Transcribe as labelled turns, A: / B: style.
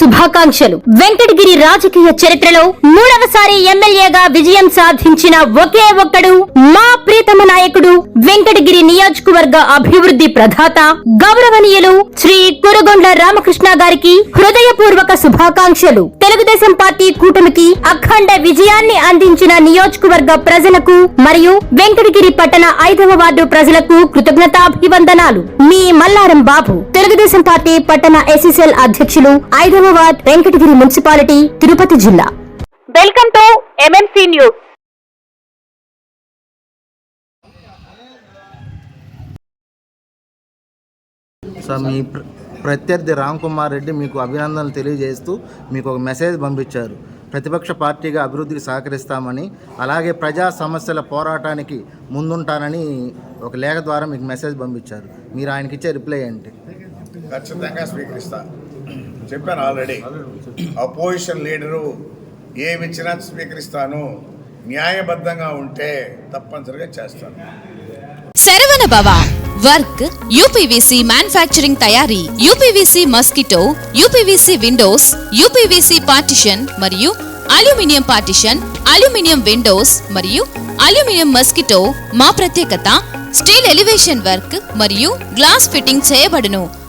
A: శుభాకాంక్షలు. వెంకటగిరి రాజకీయ చరిత్రలో మూడవసారి ఎమ్మెల్యేగా విజయం సాధించిన ఒకే ఒక్కడు మా ప్రీతమ నాయకుడు వెంకటగిరి నియోజకవర్గ అభివృద్ధి ప్రధాత గౌరవనీయులు శ్రీ కురుగొండ్ల రామకృష్ణ గారికి హృదయపూర్వక శుభాకాంక్షలు. తెలుగుదేశం పార్టీ కూటమికి అఖండ విజయాన్ని అందించిన నియోజకవర్గ ప్రజలకు మరియు వెంకటగిరి పట్టణ ఐదవ వార్డు ప్రజలకు కృతజ్ఞతాభివందనాలు. మీ మల్లారం బాబు. తెలుగుదేశం పార్టీ పట్టణ ఎస్ఎస్ఎల్ అధ్యక్షులు ఐదవ వార్డ్ వెంకటగిరి మున్సిపాలిటీ తిరుపతి జిల్లా. Welcome to MMC news
B: so మీ ప్ర- ప్రత్యర్థి రామ్ కుమార్ రెడ్డి మీకు అభినందనలు తెలియజేస్తూ మీకు ఒక మెసేజ్ పంపించారు. ప్రతిపక్ష పార్టీగా అభివృద్ధికి సహకరిస్తామని అలాగే ప్రజా సమస్యల పోరాటానికి ముందుంటానని ఒక లేఖ ద్వారా మీకు మెసేజ్ పంపించారు. మీరు ఆయనకి ఇచ్చే రిప్లై ఏంటి?
C: ఖచ్చితంగా స్వీకరిస్తా. చెప్పాను ఆల్రెడీ. అపోజిషన్ లీడరు ఏమిచ్చినా స్వీకరిస్తాను న్యాయబద్ధంగా ఉంటే తప్పనిసరిగా చేస్తాను.
D: Saravana Bhava work UPVC manufacturing తయారీ UPVC mosquito UPVC windows UPVC partition మరియు అల్యూమినియం పార్టిషన్ అల్యూమినియం విండోస్ మరియు అల్యూమినియం మస్కిటో మా ప్రత్యేకత స్టీల్ ఎలివేషన్ వర్క్ మరియు గ్లాస్ ఫిట్టింగ్ చేయబడును.